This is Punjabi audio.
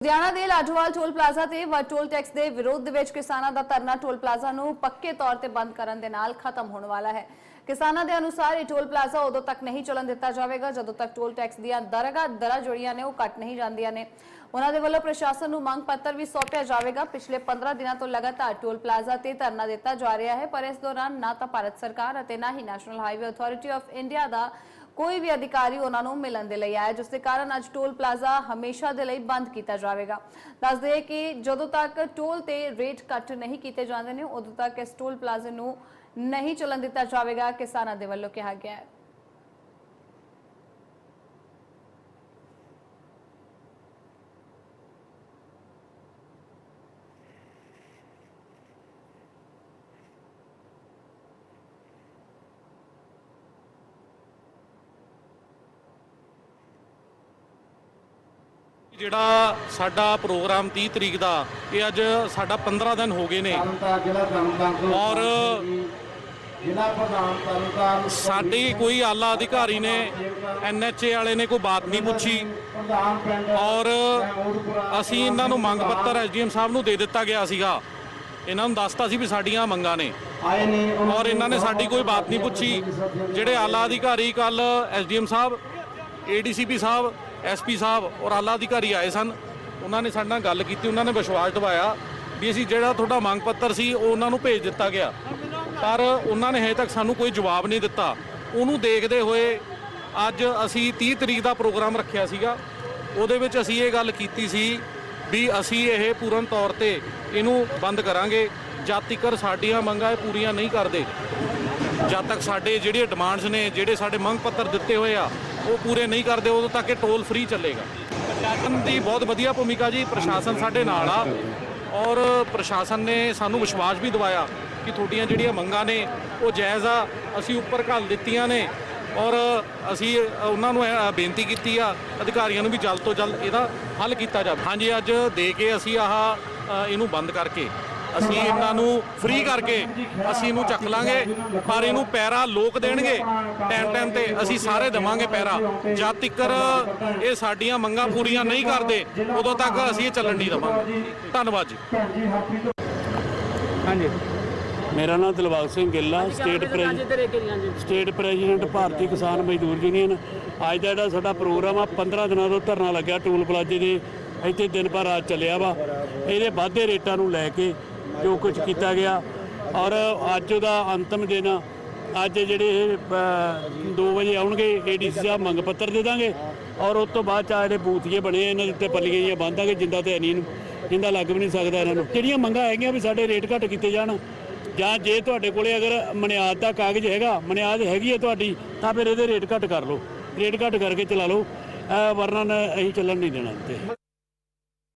ਲੁਧਿਆਣਾ ਦੇ ਲਾਜਵਾਲ ਟੋਲ ਪਲਾਜ਼ਾ ਤੇ ਵ ਟੈਕਸ ਦੇ ਵਿਰੋਧ ਦੇ ਵਿੱਚ ਕਿਸਾਨਾਂ ਦਾ ਧਰਨਾ ਟੋਲ ਪਲਾਜ਼ਾ ਨੂੰ ਪੱਕੇ ਤੌਰ ਤੇ ਬੰਦ ਕਰਨ ਦੇ ਨਾਲ ਖਤਮ ਹੋਣ ਵਾਲਾ ਹੈ। ਕਿਸਾਨਾਂ ਦੇ ਅਨੁਸਾਰ ਇਹ ਟੋਲ ਪਲਾਜ਼ਾ ਉਦੋਂ ਤੱਕ ਨਹੀਂ ਚੱਲਣ ਦਿੱਤਾ ਜਾਵੇਗਾ, ਜਦੋਂ ਤੱਕ ਟੋਲ ਟੈਕਸ ਦੀਆਂ ਦਰਗਾ ਦਰਾਂ ਜੁੜੀਆਂ ਨੇ ਉਹ ਕੱਟ ਨਹੀਂ ਜਾਂਦੀਆਂ ਨੇ। ਉਹਨਾਂ ਦੇ ਵੱਲੋਂ ਪ੍ਰਸ਼ਾਸਨ ਨੂੰ ਮੰਗ ਪੱਤਰ ਵੀ ਸੌਂਪਿਆ ਜਾਵੇਗਾ। ਪਿਛਲੇ 15 ਦਿਨਾਂ ਤੋਂ ਲਗਾਤਾਰ ਟੋਲ ਪਲਾਜ਼ਾ ਤੇ ਧਰਨਾ ਦਿੱਤਾ ਜਾ ਰਿਹਾ ਹੈ, ਪਰ ਇਸ ਦੌਰਾਨ ਨਾ ਤਾਂ ਭਾਰਤ ਸਰਕਾਰ ਅਤੇ ਨਾ ਹੀ national highway authority of India ਦਾ ਕੋਈ ਵੀ ਅਧਿਕਾਰੀ ਉਹਨਾਂ ਨੂੰ ਮਿਲਣ ਦੇ ਲਈ ਆਇਆ, ਜਿਸ ਦੇ ਕਾਰਨ ਅੱਜ ਟੋਲ ਪਲਾਜ਼ਾ ਹਮੇਸ਼ਾ ਦੇ ਲਈ ਬੰਦ ਕੀਤਾ ਜਾਵੇਗਾ। ਦੱਸ ਹੈ ਕਿ ਜਦੋਂ ਤੱਕ ਟੋਲ ਤੇ ਰੇਟ ਕੱਟ ਨਹੀਂ ਕੀਤੇ ਜਾਂਦੇ ਨੇ, ਉਦੋਂ ਤੱਕ ਇਸ ਟੋਲ ਪਲਾਜ਼ੇ ਨੂੰ ਨਹੀਂ ਚੱਲਣ ਦਿੱਤਾ ਜਾਵੇਗਾ, ਕਿਸਾਨਾਂ ਦੇ ਵੱਲੋਂ ਕਿਹਾ ਗਿਆ ਹੈ। ਜਿਹੜਾ ਸਾਡਾ ਪ੍ਰੋਗਰਾਮ 30 ਤਰੀਕ ਦਾ ਇਹ ਅੱਜ ਸਾਡਾ 15 ਦਿਨ ਹੋ ਗਏ ਨੇ। ਔਰ ਜ਼ਿਲ੍ਹਾ ਪ੍ਰਧਾਨ ਤਰਨਤਾਰਨ ਸਾਡੀ ਕੋਈ ਆਲਾ ਅਧਿਕਾਰੀ ਨੇ ਐਨਐਚਏ ਵਾਲੇ ਨੇ ਕੋਈ ਬਾਤ ਨਹੀਂ ਪੁੱਛੀ। ਔਰ ਅਸੀਂ ਇਹਨਾਂ ਨੂੰ ਮੰਗ ਪੱਤਰ ਐਸਡੀਐਮ ਸਾਹਿਬ ਨੂੰ ਦੇ ਦਿੱਤਾ ਗਿਆ ਸੀਗਾ। ਇਹਨਾਂ ਨੂੰ ਦੱਸਤਾ ਸੀ ਵੀ ਸਾਡੀਆਂ ਮੰਗਾਂ ਨੇ। ਆਏ ਨੇ ਉਹਨਾਂ ਔਰ ਇਹਨਾਂ ਨੇ ਸਾਡੀ ਕੋਈ ਬਾਤ ਨਹੀਂ ਪੁੱਛੀ। ਜਿਹੜੇ ਆਲਾ ਅਧਿਕਾਰੀ ਕੱਲ ਐਸਡੀਐਮ ਸਾਹਿਬ ਏਡੀਸੀਪੀ ਸਾਹਿਬ ਐਸਪੀ ਸਾਹਿਬ ਔਰ ਆਲਾ ਅਧਿਕਾਰੀ ਆਏ ਸਨ। ਉਹਨਾਂ ਨੇ ਸਾਡੇ ਨਾਲ ਗੱਲ ਕੀਤੀ, ਉਹਨਾਂ ਨੇ ਵਿਸ਼ਵਾਸ ਦਿਵਾਇਆ ਵੀ ਅਸੀਂ ਜਿਹੜਾ ਤੁਹਾਡਾ ਮੰਗ ਪੱਤਰ ਸੀ, ਉਹ ਉਹਨਾਂ ਨੂੰ ਭੇਜ ਦਿੱਤਾ ਗਿਆ। ਪਰ ਉਹਨਾਂ ਨੇ ਹਜੇ ਤੱਕ ਸਾਨੂੰ ਕੋਈ ਜਵਾਬ ਨਹੀਂ ਦਿੱਤਾ। ਉਹਨੂੰ ਦੇਖਦੇ ਹੋਏ ਅੱਜ ਅਸੀਂ 30 ਤਰੀਕ ਦਾ ਪ੍ਰੋਗਰਾਮ ਰੱਖਿਆ ਸੀਗਾ। ਉਹਦੇ ਵਿੱਚ ਅਸੀਂ ਇਹ ਗੱਲ ਕੀਤੀ ਸੀ ਵੀ ਅਸੀਂ ਇਹ ਪੂਰਨ ਤੌਰ ਤੇ ਇਹਨੂੰ ਬੰਦ ਕਰਾਂਗੇ। ਜਦ ਤੱਕ ਸਾਡੀਆਂ ਮੰਗਾਂ ਇਹ ਪੂਰੀਆਂ ਨਹੀਂ ਕਰਦੇ। ਜਦ ਤੱਕ ਸਾਡੇ ਜਿਹੜੇ ਡਿਮਾਂਡਸ ਨੇ, ਜਿਹੜੇ ਸਾਡੇ ਮੰਗ ਪੱਤਰ ਦਿੱਤੇ ਹੋਏ ਆ, ਉਹ ਪੂਰੇ ਨਹੀਂ ਕਰਦੇ, ਉਦੋਂ ਤੱਕ ਇਹ ਟੋਲ ਫ੍ਰੀ ਚੱਲੇਗਾ। ਪ੍ਰਸ਼ਾਸਨ ਦੀ ਬਹੁਤ ਵਧੀਆ ਭੂਮਿਕਾ ਜੀ, ਪ੍ਰਸ਼ਾਸਨ ਸਾਡੇ ਨਾਲ ਆ ਔਰ ਪ੍ਰਸ਼ਾਸਨ ਨੇ ਸਾਨੂੰ ਵਿਸ਼ਵਾਸ ਵੀ ਦਿਵਾਇਆ ਕਿ ਤੁਹਾਡੀਆਂ ਜਿਹੜੀਆਂ ਮੰਗਾਂ ਨੇ, ਉਹ ਜਾਇਜ਼ ਆ, ਅਸੀਂ ਉੱਪਰ ਘੱਲ ਦਿੱਤੀਆਂ ਨੇ ਔਰ ਅਸੀਂ ਉਹਨਾਂ ਨੂੰ ਬੇਨਤੀ ਕੀਤੀ ਆ, ਅਧਿਕਾਰੀਆਂ ਨੂੰ ਵੀ ਜਲਦ ਤੋਂ ਜਲਦ ਇਹਦਾ ਹੱਲ ਕੀਤਾ ਜਾਵੇ। ਹਾਂਜੀ, ਅੱਜ ਦੇ ਕੇ ਅਸੀਂ ਆਹ ਇਹਨੂੰ ਬੰਦ ਕਰਕੇ ਅਸੀਂ ਇਹਨਾਂ ਨੂੰ ਫ੍ਰੀ ਕਰਕੇ ਅਸੀਂ ਇਹਨੂੰ ਚੱਕ ਲਾਂਗੇ ਪਰ ਇਹਨੂੰ ਪੈਰਾ ਲੋਕ ਦੇਣਗੇ। ਟਾਈਮ ਟਾਈਮ ਤੇ ਅਸੀਂ ਸਾਰੇ ਦੇਵਾਂਗੇ ਪੈਰਾ। ਜਦ ਤੱਕ ਇਹ ਸਾਡੀਆਂ ਮੰਗਾਂ ਪੂਰੀਆਂ ਨਹੀਂ ਕਰਦੇ ਉਦੋਂ ਤੱਕ ਅਸੀਂ ਇਹ ਚੱਲਣ ਨਹੀਂ ਦੇਵਾਂਗੇ। ਧੰਨਵਾਦ ਜੀ। ਭੈਣ ਜੀ ਹਰਪ੍ਰੀਤ ਮੇਰਾ ਨਾਮ ਦਿਲਬਾਗ ਸਿੰਘ ਗਿੱਲ ਆ state president state president Bharti Kisan Mazdoor union ਅੱਜ ਦਾ ਜਿਹੜਾ ਸਾਡਾ ਪ੍ਰੋਗਰਾਮ ਆ 15 ਦਿਨਾਂ ਤੋਂ ਧਰਨਾ ਲੱਗਿਆ ਟੂਲ ਪਲਾਜ਼ੇ ਦੇ। ਇੱਥੇ ਦਿਨ ਭਰ ਰਾਤ ਚੱਲਿਆ ਵਾ। ਇਹਦੇ ਵਾਧੇ ਰੇਟਾਂ ਨੂੰ ਲੈ ਕੇ ਜੋ ਕੁਝ ਕੀਤਾ ਗਿਆ। ਔਰ ਅੱਜ ਦਾ ਅੰਤਮ ਦਿਨ, ਅੱਜ ਜਿਹੜੇ ਇਹ 2 ਵਜੇ ਆਉਣਗੇ ਏਡੀਸੀ ਸਾਹਿਬ ਮੰਗ ਪੱਤਰ ਦੇ ਦਾਂਗੇ। ਔਰ ਉਸ ਤੋਂ ਬਾਅਦ ਚ ਜਿਹੜੇ ਬੂਥੀਏ ਬਣੇ, ਇਹਨਾਂ ਦੇ ਉੱਤੇ ਪੱਲੀਆਂ ਜਿਹੀਆਂ ਬੰਦਾਂਗੇ ਜਿੰਦਾ ਤੇ ਨਹੀਂ ਜਿੰਦਾ ਲੱਗ ਵੀ ਨਹੀਂ ਸਕਦਾ ਇਹਨਾਂ ਨੂੰ। ਜਿਹੜੀਆਂ ਮੰਗਾਂ ਹੈਗੀਆਂ ਵੀ ਸਾਡੇ ਰੇਟ ਘੱਟ ਕੀਤੇ ਜਾਣ, ਜਾਂ ਜੇ ਤੁਹਾਡੇ ਕੋਲੇ ਅਗਰ ਮਨਿਆਦ ਦਾ ਕਾਗਜ਼ ਹੈਗਾ, ਮਨਿਆਦ ਹੈਗੀ ਹੈ ਤੁਹਾਡੀ, ਤਾਂ ਫਿਰ ਇਹਦੇ ਰੇਟ ਘੱਟ ਕਰ ਲਓ। ਰੇਟ ਘੱਟ ਕਰਕੇ ਚਲਾ ਲਓ। ਅਹ, ਵਰਨਾ ਅਸੀਂ ਚੱਲਣ ਨਹੀਂ ਦੇਣਾ ਤੇ